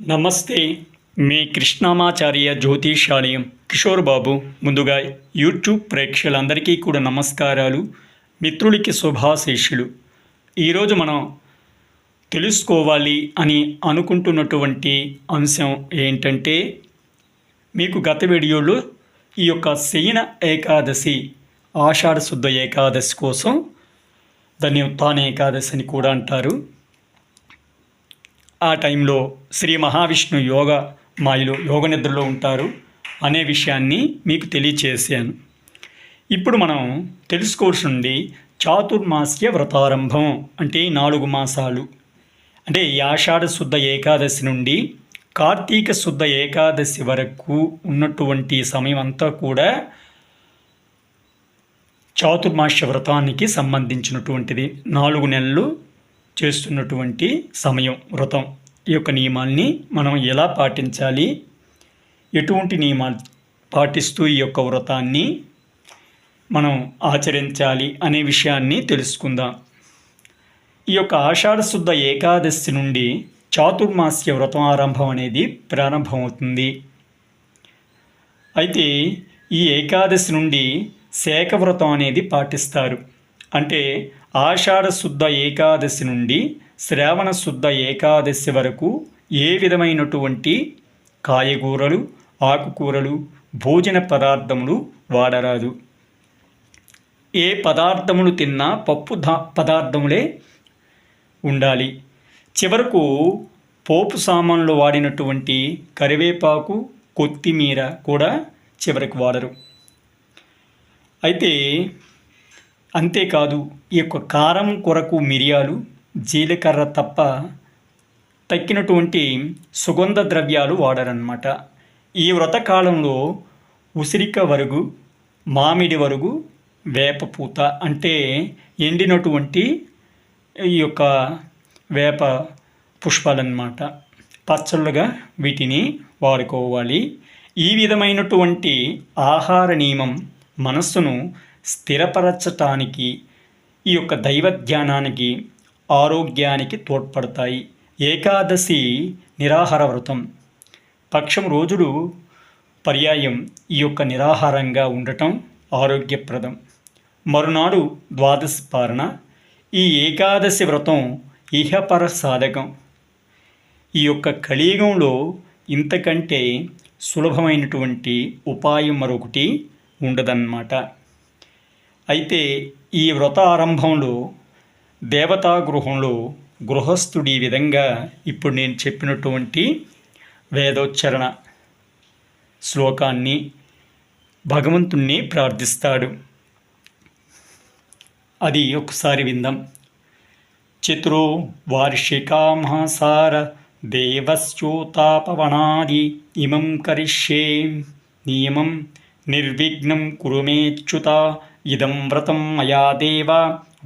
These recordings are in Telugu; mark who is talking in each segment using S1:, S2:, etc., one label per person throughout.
S1: నమస్తే మీ కృష్ణామాచార్య జ్యోతిషాలయం కిషోర్ బాబు. ముందుగా యూట్యూబ్ ప్రేక్షకులందరికీ కూడా నమస్కారాలు మిత్రులకి శుభాశీషులు ఈరోజు మనం తెలుసుకోవాలి అని అనుకుంటున్నటువంటి అంశం ఏంటంటే మీకు గత వీడియోలో ఈ యొక్క శయన ఏకాదశి ఆషాఢ శుద్ధ ఏకాదశి కోసం దాన్ని ఉత్తాన ఏకాదశి అని కూడా అంటారు. ఆ టైంలో శ్రీ మహావిష్ణు యోగ మాయలో యోగ నిద్రలో ఉంటారు అనే విషయాన్ని మీకు తెలియచేశాను. ఇప్పుడు మనం తెలుసుకోవాల్సింది చాతుర్మాస్య వ్రతారంభం అంటే నాలుగు మాసాలు. అంటే ఆషాఢ శుద్ధ ఏకాదశి నుండి కార్తీక శుద్ధ ఏకాదశి వరకు ఉన్నటువంటి సమయం అంతా కూడా చాతుర్మాస్య వ్రతానికి సంబంధించినటువంటిది. నాలుగు నెలలు చేస్తున్నటువంటి సమయం వ్రతం ఈ యొక్క నియమాల్ని మనం ఎలా పాటించాలి? ఎటువంటి నియమాలు పాటిస్తూ ఈ యొక్క వ్రతాన్ని మనం ఆచరించాలి అనే విషయాన్ని తెలుసుకుందాం. ఈ యొక్క ఆషాఢ శుద్ధ ఏకాదశి నుండి చాతుర్మాస్య వ్రతం ఆరంభం అనేది ప్రారంభమవుతుంది. అయితే ఈ ఏకాదశి నుండి శేఖ వ్రతం అనేది పాటిస్తారు. అంటే ఆషాఢ శుద్ధ ఏకాదశి నుండి శ్రావణ శుద్ధ ఏకాదశి వరకు ఏ విధమైనటువంటి కాయగూరలు ఆకుకూరలు భోజన పదార్థములు వాడరాదు. ఏ పదార్థములు తిన్నా పప్పు దా పదార్థములే ఉండాలి. చివరకు పోపు సామాన్లు వాడినటువంటి కరివేపాకు కొత్తిమీర కూడా చివరికి వాడరు. అయితే అంతేకాదు ఈ యొక్క కారం కొరకు మిరియాలు జీలకర్ర తప్ప తక్కినటువంటి సుగంధ ద్రవ్యాలు వాడరన్నమాట. ఈ వ్రతకాలంలో ఉసిరిక వరుగు మామిడి వరుగు వేపపూత అంటే ఎండినటువంటి ఈ యొక్క వేప పుష్పాలన్నమాట. పచ్చళ్ళుగా వీటిని వాడుకోవాలి. ఈ విధమైనటువంటి ఆహార నియమం మనస్సును స్థిరపరచటానికి ఈ యొక్క దైవ ధ్యానానికి ఆరోగ్యానికి తోడ్పడతాయి. ఏకాదశి నిరాహార వ్రతం. పక్షం రోజులు పర్యాయం ఈ యొక్క నిరాహారంగా ఉండటం ఆరోగ్యప్రదం. మరునాడు ద్వాదశి పారణ. ఈ ఏకాదశి వ్రతం ఇహపర సాధకం. ఈ యొక్క కలియుగంలో ఇంతకంటే సులభమైనటువంటి ఉపాయం మరొకటి ఉండదన్నమాట. అయితే ఈ వ్రత ఆరంభంలో దేవతా గృహంలో గృహస్థుడి విధంగా ఇప్పుడు నేను చెప్పినటువంటి వేదోచ్చరణ శ్లోకాన్ని భగవంతుణ్ణి ప్రార్థిస్తాడు. అది ఒకసారి విందాం. చతురో వార్షికామహాసార దేవశ్చోతాపవనాది ఇమం కరిష్యే నియమం నిర్విఘ్నం కురుమేచ్యుత ఇదం వ్రతం మయా దేవ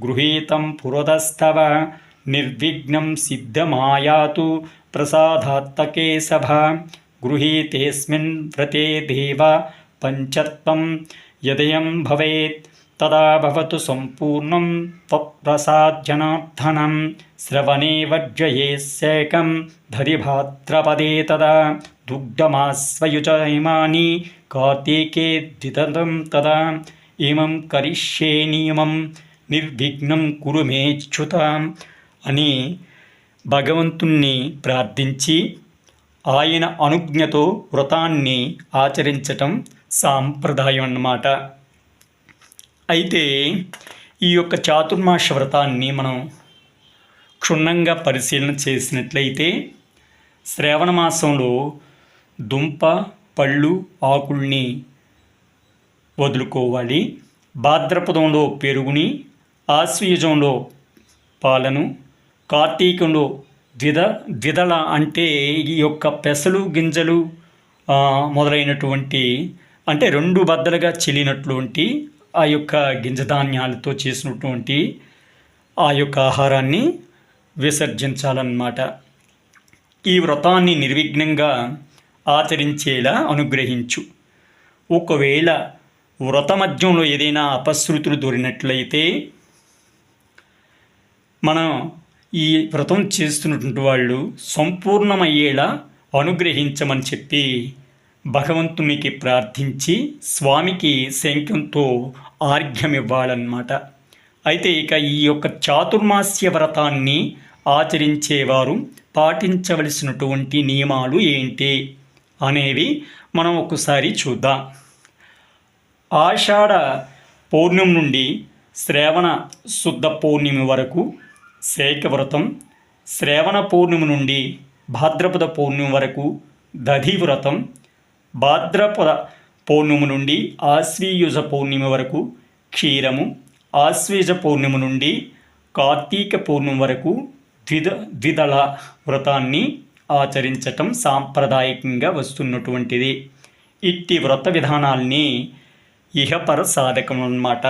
S1: గృహీతం పురదస్తవ నిర్విఘ్నం సిద్ధమాయాతు ప్రసాదాత్తకే సభ గృహీతేస్మిన్ వ్రతే దేవ పంచత్వం యదయం భవేత్ తదా భవతు సంపూర్ణం త్వప్రసాద్యనార్థనం శ్రవణే వర్జయేస్సేకం ధరి భాద్రపదే తదా దుగ్ధమాస్వయుజ ఇమాని కార్తీకే ద్వితరం తదా. ఇమం కరిష్యే నియమం? నిర్విఘ్నం కురు మేచ్యుత అని భగవంతుణ్ణి ప్రార్థించి ఆయన అనుజ్ఞతో వ్రతాన్ని ఆచరించటం సాంప్రదాయం అన్నమాట అయితే ఈ యొక్క చాతుర్మాస వ్రతాన్ని మనం క్షుణ్ణంగా పరిశీలన చేసినట్లయితే శ్రావణ మాసంలో దుంప పళ్ళు ఆకుల్ని వదులుకోవాలి. భాద్రపదంలో పెరుగుని ఆశ్వయుజంలో పాలను కార్తీకంలో ద్విద ద్విదళ అంటే ఈ యొక్క పెసలు గింజలు మొదలైనటువంటి అంటే రెండు బద్దలుగా చెల్లినటువంటి ఆ యొక్క గింజధాన్యాలతో చేసినటువంటి ఆ యొక్క ఆహారాన్ని విసర్జించాలన్నమాట. ఈ వ్రతాన్ని నిర్విఘ్నంగా ఆచరించేలా అనుగ్రహించు. ఒకవేళ వ్రతమధ్యంలో ఏదైనా అపశృతులు దొరినట్లయితే మనం ఈ వ్రతం చేస్తున్నటువంటి వాళ్ళు సంపూర్ణమయ్యేలా అనుగ్రహించమని చెప్పి భగవంతునికి ప్రార్థించి స్వామికి శంఖంతో ఆర్ఘ్యమివ్వాలన్నమాట అయితే ఇక ఈ యొక్క చాతుర్మాస్య వ్రతాన్ని ఆచరించేవారు పాటించవలసినటువంటి నియమాలు ఏంటి అనేవి మనం ఒకసారి చూద్దాం. ఆషాఢ పౌర్ణమి నుండి శ్రావణ శుద్ధ పౌర్ణమి వరకు శేఖవ్రతం శ్రావణ పౌర్ణమి నుండి భాద్రపద పౌర్ణమి వరకు దధి వ్రతం భాద్రపద పౌర్ణమి నుండి ఆశ్వీయుజ పౌర్ణమి వరకు క్షీరము ఆశ్వీజ పౌర్ణమి నుండి కార్తీక పౌర్ణమి వరకు ద్విద ద్విదళ వ్రతాన్ని ఆచరించటం సాంప్రదాయకంగా వస్తున్నటువంటిది. ఇట్టి వ్రత విధానాల్ని ఇహపర సాధకం అన్నమాట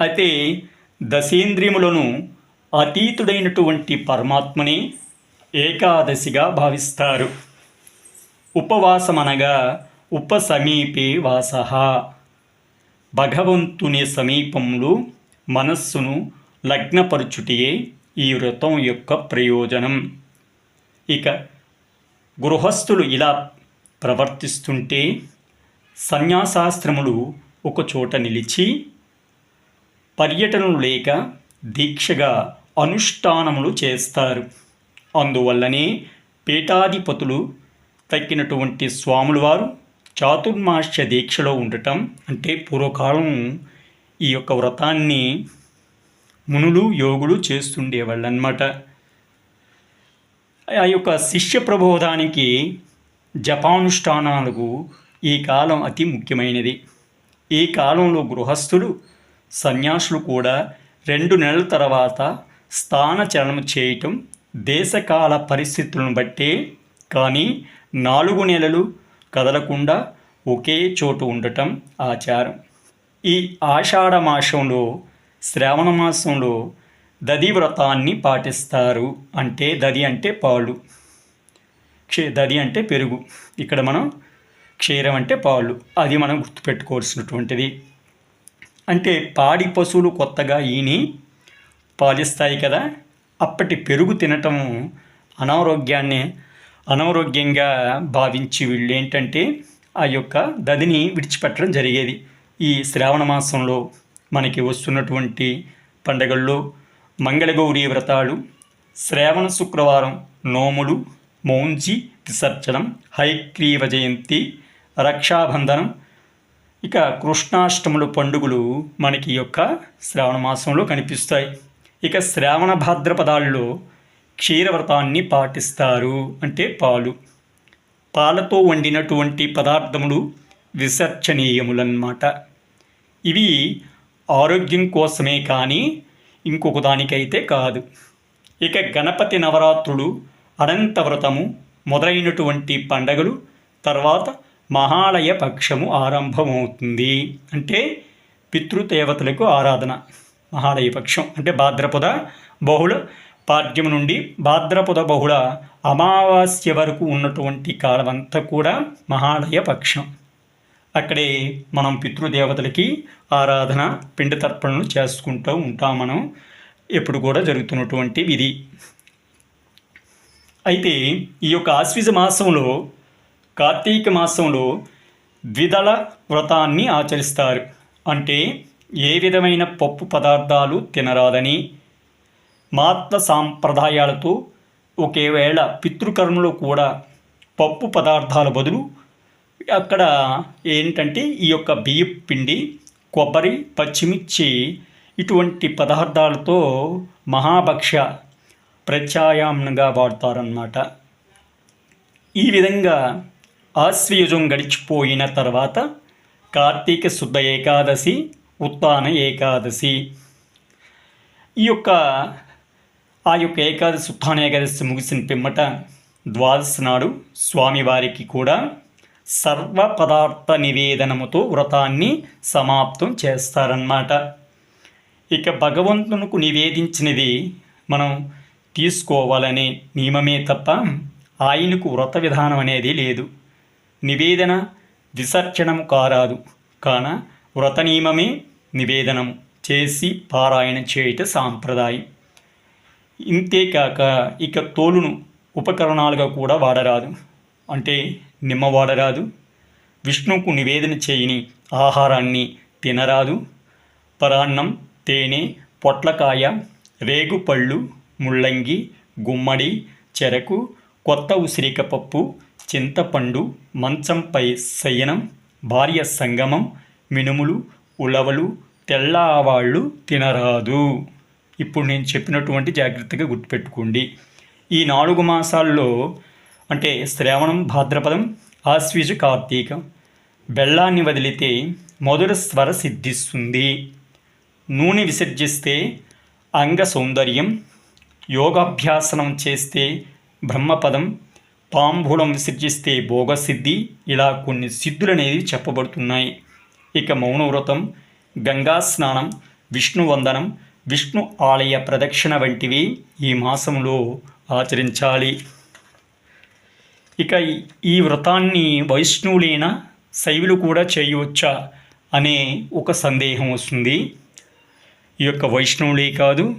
S1: అయితే దశేంద్రియములను అతీతుడైనటువంటి పరమాత్మని ఏకాదశిగా భావిస్తారు. ఉపవాసమనగా ఉపసమీపే వాస. భగవంతుని సమీపంలో మనస్సును లగ్నపరుచుటియే ఈ వ్రతం యొక్క ప్రయోజనం. ఇక గృహస్థులు ఇలా ప్రవర్తిస్తుంటే సన్యాసాశ్రములు ఒకచోట నిలిచి పర్యటనలు లేక దీక్షగా అనుష్ఠానములు చేస్తారు. అందువల్లనే పీఠాధిపతులు తక్కినటువంటి స్వాముల వారు చాతుర్మాస్య దీక్షలో ఉండటం అంటే పూర్వకాలం ఈ యొక్క వ్రతాన్ని మునులు యోగులు చేస్తుండేవాళ్ళనమాట అన్నమాట ఆ యొక్క శిష్య ప్రబోధానికి జపానుష్ఠానాలకు ఈ కాలం అతి ముఖ్యమైనది. ఈ కాలంలో గృహస్థులు సన్యాసులు కూడా రెండు నెలల తర్వాత స్థానచలనం చేయటం దేశకాల పరిస్థితులను బట్టే కానీ నాలుగు నెలలు కదలకుండా ఒకే చోటు ఉండటం ఆచారం. ఈ ఆషాఢ మాసంలో శ్రావణ మాసంలో దది వ్రతాన్ని పాటిస్తారు. అంటే దది అంటే పాలు. దది అంటే పెరుగు. ఇక్కడ మనం క్షీరం అంటే పాలు. అది మనం గుర్తుపెట్టుకోవాల్సినటువంటిది. అంటే పాడి పశువులు కొత్తగా ఈని పాలిస్తాయి కదా అప్పటి పెరుగు తినటం అనారోగ్యాన్ని అనారోగ్యంగా భావించి వీళ్ళు ఏంటంటే ఆ యొక్క దదిని విడిచిపెట్టడం జరిగేది. ఈ శ్రావణ మాసంలో మనకి వస్తున్నటువంటి పండగల్లో మంగళగౌరీ వ్రతాలు శ్రావణ శుక్రవారం నోములు మౌంజి విసర్జనం హైగ్రీవ జయంతి రక్షాబంధనం. ఇక కృష్ణాష్టముల పండుగలు మనకి యొక్క శ్రావణ మాసంలో కనిపిస్తాయి. ఇక శ్రావణ భాద్రపదాల్లో క్షీరవ్రతాన్ని పాటిస్తారు అంటే పాలు. పాలతో వండినటువంటి పదార్థములు విసర్జనీయములన్నమాట. ఇవి ఆరోగ్యం కోసమే కానీ ఇంకొక దానికైతే కాదు. ఇక గణపతి నవరాత్రులు అనంత వ్రతము మొదలైనటువంటి పండగలు తర్వాత మహాలయ పక్షము ఆరంభమవుతుంది. అంటే పితృదేవతలకు ఆరాధన. మహాలయ పక్షం అంటే భాద్రపద బహుళ పాడ్యం నుండి భాద్రపద బహుళ అమావాస్య వరకు ఉన్నటువంటి కాలం అంతా కూడా మహాలయ పక్షం అక్కడే మనం పితృదేవతలకి ఆరాధన పిండి తర్పణలు చేసుకుంటూ ఉంటాం మనం. ఎప్పుడు కూడా జరుగుతున్నటువంటి విధి. అయితే ఈ యొక్క ఆశ్విజ మాసంలో కార్తీక మాసంలో ద్విదళ వ్రతాన్ని ఆచరిస్తారు. అంటే ఏ విధమైన పప్పు పదార్థాలు తినరాదని మాత్ర సాంప్రదాయాలతో ఒకవేళ పితృకర్మలో కూడా పప్పు పదార్థాల బదులు అక్కడ ఏంటంటే ఈ యొక్క బియ్య పిండి కొబ్బరి పచ్చిమిర్చి ఇటువంటి పదార్థాలతో మహాభక్ష ప్రత్యాయామనగా వాడతారన్నమాట. ఈ విధంగా ఆశ్వయుజం గడిచిపోయిన తర్వాత కార్తీక శుద్ధ ఏకాదశి ఉత్తాన ఏకాదశి. ఈ యొక్క ఆ యొక్క ఏకాదశి ఉత్తాన ఏకాదశి ముగిసిన పిమ్మట ద్వాదశి నాడు స్వామివారికి కూడా సర్వ పదార్థ నివేదనముతో వ్రతాన్ని సమాప్తం చేస్తారన్నమాట. ఇక భగవంతునికి నివేదించినది మనం తీసుకోవాలనే నియమమే తప్ప ఆయనకు వ్రత విధానం అనేది లేదు. నివేదన విసర్జనం కారాదు. కాన వ్రతనియమమే నివేదనం చేసి పారాయణ చేయట సాంప్రదాయం. ఇంతేకాక ఇక తోలును ఉపకరణాలుగా కూడా వాడరాదు. అంటే నిమ్మ వాడరాదు. విష్ణువుకు నివేదన చేయని ఆహారాన్ని తినరాదు. పరాన్నం తేనె పొట్లకాయ రేగుపళ్ళు ముల్లంగి గుమ్మడి చెరకు కొత్త ఉసిరిక పప్పు చింతపండు మంచంపై శయనం భార్య సంగమం మినుములు ఉలవలు తెల్ల ఆవాళ్ళు తినరాదు. ఇప్పుడు నేను చెప్పినటువంటి జాగ్రత్తగా గుర్తుపెట్టుకోండి. ఈ నాలుగు మాసాల్లో అంటే శ్రావణం భాద్రపదం ఆశ్వీజ కార్తీకం బెల్లాన్ని వదిలితే మధుర స్వర సిద్ధిస్తుంది. నూనె విసర్జిస్తే అంగ సౌందర్యం యోగాభ్యాసనం చేస్తే బ్రహ్మపదం తాంబూలం విసర్జిస్తే భోగసిద్ధి. ఇలా కొన్ని సిద్ధులనేవి చెప్పబడుతున్నాయి. ఇక మౌనవ్రతం గంగా స్నానం విష్ణు వందనం విష్ణు ఆలయ ప్రదక్షిణ వంటివి ఈ మాసంలో ఆచరించాలి. ఇక ఈ వ్రతాన్ని వైష్ణవులైన శైవులు కూడా చేయవచ్చా అనే ఒక సందేహం వస్తుంది. ఈ యొక్క వైష్ణవులే కాదు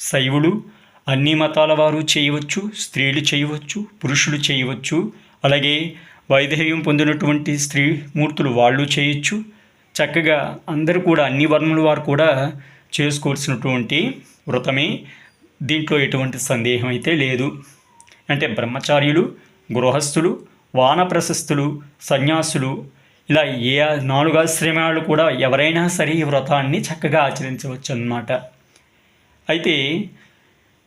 S1: శైవులు అన్ని మతాల వారు చేయవచ్చు స్త్రీలు చేయవచ్చు పురుషులు చేయవచ్చు. అలాగే వైధవ్యం పొందినటువంటి స్త్రీ మూర్తులు వాళ్ళు చేయొచ్చు. చక్కగా అందరూ కూడా అన్ని వర్ణముల వారు కూడా చేసుకోవాల్సినటువంటి వ్రతమే. దీంట్లో ఎటువంటి సందేహం అయితే లేదు. అంటే బ్రహ్మచార్యులు గృహస్థులు వానప్రశస్తులు సన్యాసులు ఇలా ఏ నాలుగు ఆశ్రమాలు కూడా ఎవరైనా సరే ఈ వ్రతాన్ని చక్కగా ఆచరించవచ్చు అన్నమాట అయితే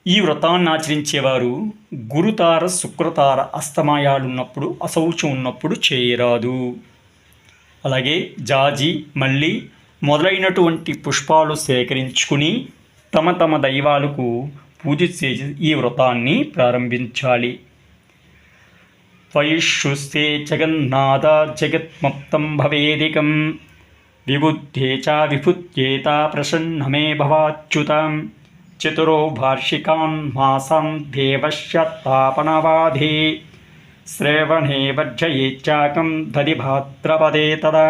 S1: ఈ వ్రతాన్ని ఆచరించేవారు గురుతార శుక్రతార అస్తమాయాలున్నప్పుడు అశౌచం ఉన్నప్పుడు చేయరాదు అలాగే జాజి మల్లి మొదలైనటువంటి పుష్పాలు సేకరించుకుని తమ తమ దైవాలకు పూజ చేసి ఈ వ్రతాన్ని ప్రారంభించాలి. వైష్యుస్తే జగన్నాథ జగత్మప్తం భవేదికం. విబుద్ధే చ విభుత్యేత ప్రసన్నమే భవాచ్యుతం. చతురో భాషికాన్ మాసాన్ దేవస్య తాపనవాధే శ్రవణే వర్జయేచ్చాకం దది భాద్రపదే తదా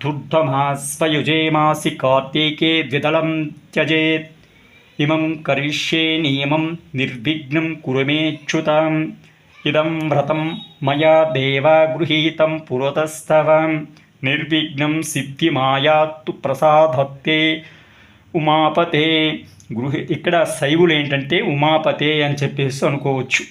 S1: ధూర్ధమాస్వయుజే మాసి కార్తీకే ద్విదళం త్యజేత్ ఇమం కరిష్యే నియమం నిర్విఘ్నం కురు మేచ్యుతాం ఇదం వ్రతం మయా దేవ గృహీతం పురతస్తవ నిర్విఘ్నం సిద్ధిమాయాత్తు ప్రసాదత్తే ఉమాపతే గృహ ఇక్కడ శైవులు ఏంటంటే ఉమాపతే అని చెప్పేసి అనుకోవచ్చు.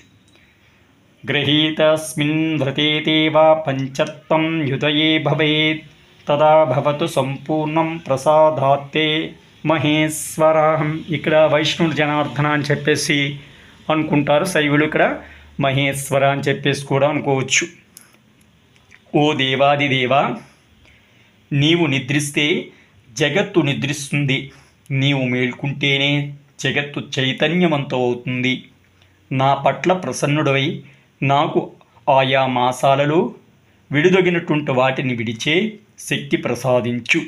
S1: గ్రహీతస్మిన్ వ్రతే వా పంచత్వం యుదయే భవేత్ తదా భవతు సంపూర్ణం ప్రసాదాత్తే మహేశ్వరాహం. ఇక్కడ వైష్ణుడు జనార్దన అని చెప్పేసి అనుకుంటారు శైవులు ఇక్కడ మహేశ్వర అని చెప్పేసి కూడా అనుకోవచ్చు. ఓ దేవాది దేవా నీవు నిద్రిస్తే జగత్తు నిద్రిస్తుంది. నీవు మేల్కుంటేనే జగత్తు చైతన్యవంతం అవుతుంది నా పట్ల ప్రసన్నుడవై నాకు ఆయా మాసాలలో విడుదగినటువంటి వాటిని విడిచే శక్తి ప్రసాదించు.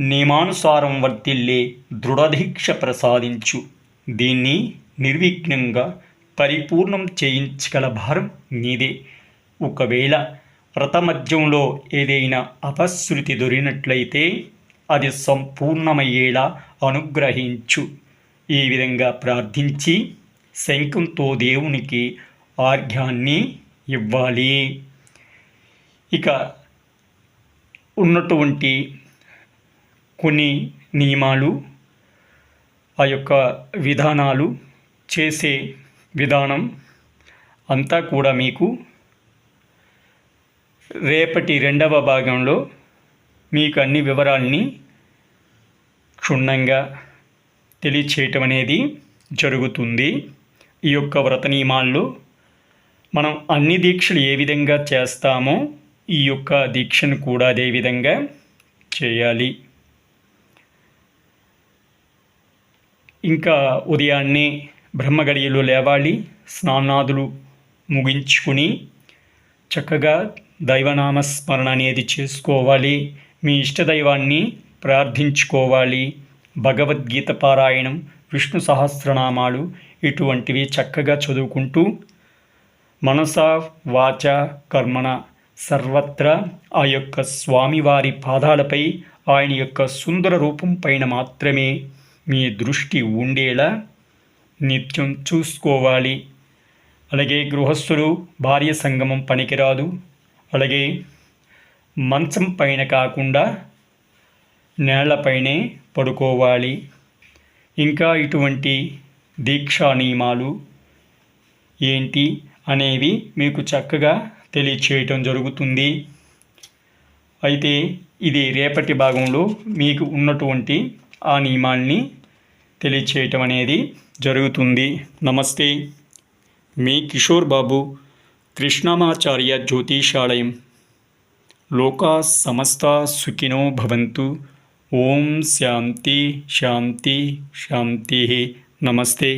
S1: నియమానుసారం వర్తిల్లే దృఢదీక్ష ప్రసాదించు. దీన్ని నిర్విఘ్నంగా పరిపూర్ణం చేయించగల భారం నీదే. ఒకవేళ వ్రతమధ్యంలో ఏదైనా అపశృతి దొరికినట్లయితే అది సంపూర్ణమయ్యేలా అనుగ్రహించు. ఈ విధంగా ప్రార్థించి శంఖంతో దేవునికి ఆర్ఘ్యాన్ని ఇవ్వాలి. ఇక ఉన్నటువంటి కొన్ని నియమాలు ఆ యొక్క విధానాలు చేసే విధానం అంతా కూడా మీకు రేపటి రెండవ భాగంలో మీకు అన్ని వివరాల్ని క్షుణ్ణంగా తెలియచేయటం అనేది జరుగుతుంది. ఈ యొక్క వ్రత నియమాల్లో మనం అన్ని దీక్షలు ఏ విధంగా చేస్తామో ఈ యొక్క దీక్షను కూడా అదే విధంగా చేయాలి. ఇంకా ఉదయాన్నే బ్రహ్మగడియలు లేవాలి స్నానాదులు ముగించుకుని చక్కగా దైవనామస్మరణ అనేది చేసుకోవాలి. మీ ఇష్టదైవాన్ని ప్రార్థించుకోవాలి. భగవద్గీత పారాయణం విష్ణు సహస్రనామాలు ఇటువంటివి చక్కగా చదువుకుంటూ మనస వాచ కర్మణ సర్వత్రా ఆ యొక్క స్వామివారి పాదాలపై ఆయన యొక్క సుందర రూపం పైన మాత్రమే మీ దృష్టి ఉండేలా నిత్యం చూసుకోవాలి. అలాగే గృహస్థులు భార్య సంగమం పనికిరాదు. అలాగే మంచం పైన కాకుండా నేళ్ళపైనే పడుకోవాలి. ఇంకా ఇటువంటి దీక్షా నియమాలు ఏంటి అనేవి మీకు చక్కగా తెలియచేయటం జరుగుతుంది. అయితే ఇది రేపటి భాగంలో మీకు ఉన్నటువంటి ఆ నియమాల్ని తెలియచేయటం అనేది జరుగుతుంది. నమస్తే. మీ కిషోర్ బాబు కృష్ణమాచార్య జ్యోతిషాలయం. లోకా సమస్త సుఖినో భవంతు. ఓం శాంతి శాంతి శాంతి నమస్తే